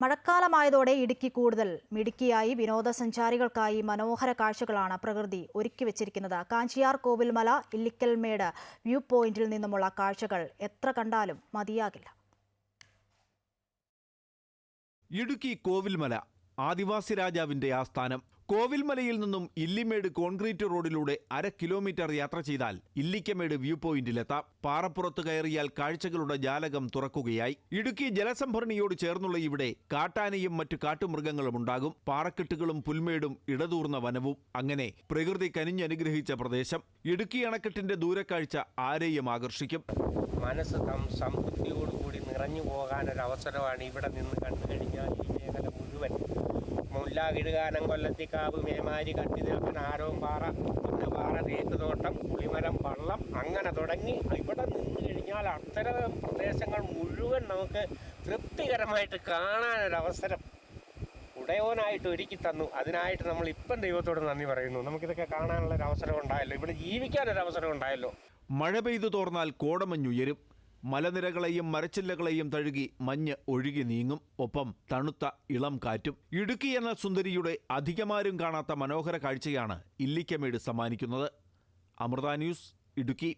മഴക്കാലമായതോടെ ഇടുക്കി കൂടുതൽ മിടുക്കിയായി വിനോദസഞ്ചാരികൾക്കായി മനോഹര കാഴ്ചകളാണ് പ്രകൃതി ഒരുക്കി വെച്ചിരിക്കുന്നത്. കാഞ്ചിയാർ കോവിൽമല ഇല്ലിക്കൽമേട് വ്യൂ പോയിന്റിൽ നിന്നുമുള്ള കാഴ്ചകൾ എത്ര കണ്ടാലും മതിയാകില്ല. ഇടുക്കി കോവിൽമല ആദിവാസി രാജാവിന്റെ ആസ്ഥാനം. കോവിൽമലയിൽ നിന്നും ഇല്ലിമേട് കോൺക്രീറ്റ് റോഡിലൂടെ അര കിലോമീറ്റർ യാത്ര ചെയ്താൽ ഇല്ലിക്കമേട് വ്യൂ പോയിന്റിലെത്താം. പാറപ്പുറത്ത് കയറിയാൽ കാഴ്ചകളുടെ ജാലകം തുറക്കുകയായി. ഇടുക്കി ജലസംഭരണിയോട് ചേർന്നുള്ള ഇവിടെ കാട്ടാനയും മറ്റു കാട്ടുമൃഗങ്ങളും ഉണ്ടാകും. പാറക്കെട്ടുകളും പുൽമേടും ഇടതൂർന്ന വനവും. അങ്ങനെ പ്രകൃതി കനിഞ്ഞനുഗ്രഹിച്ച പ്രദേശം. ഇടുക്കി അണക്കെട്ടിന്റെ ദൂരക്കാഴ്ച ആരെയും ആകർഷിക്കും. മനസ്സ് സംതൃപ്തിയോടുകൂടി നിറഞ്ഞു പോകാനൊരവസരമാണ് ഇവിടെ നിന്ന് കണ്ടു കഴിഞ്ഞാൽ ഈ മേഖല മുഴുവൻ. കിടുകാനം കൊല്ലത്തിക്കാവ് മേമാരി കട്ടിതിൽപ്പൻ ആരോപാറ പാറ പിന്നെ പാറ തേക്കുതോട്ടം പുളിമരം വള്ളം അങ്ങനെ തുടങ്ങി. ഇവിടെ നിന്ന് കഴിഞ്ഞാൽ അത്തരം പ്രദേശങ്ങൾ മുഴുവൻ നമുക്ക് തൃപ്തികരമായിട്ട് കാണാനൊരവസരം ഉടയോനായിട്ട് ഒരുക്കി തന്നു. അതിനായിട്ട് നമ്മൾ ഇപ്പം ദൈവത്തോട് നന്ദി പറയുന്നു. നമുക്കിതൊക്കെ കാണാനുള്ള ഒരു അവസരം ഉണ്ടായല്ലോ. ഇവിടെ ജീവിക്കാനൊരു അവസരം ഉണ്ടായല്ലോ. മഴ പെയ്തു തോർന്നാൽ കോടമഞ്ഞുയരും. മലനിരകളെയും മരച്ചില്ലകളെയും തഴുകി മഞ്ഞ് ഒഴുകി നീങ്ങും. ഒപ്പം തണുത്ത ഇളം കാറ്റും. ഇടുക്കി എന്ന സുന്ദരിയുടെ അധികമാരും കാണാത്ത മനോഹര കാഴ്ചയാണ് ഇല്ലിക്കമേട് സമ്മാനിക്കുന്നത്. അമൃത ന്യൂസ് ഇടുക്കി.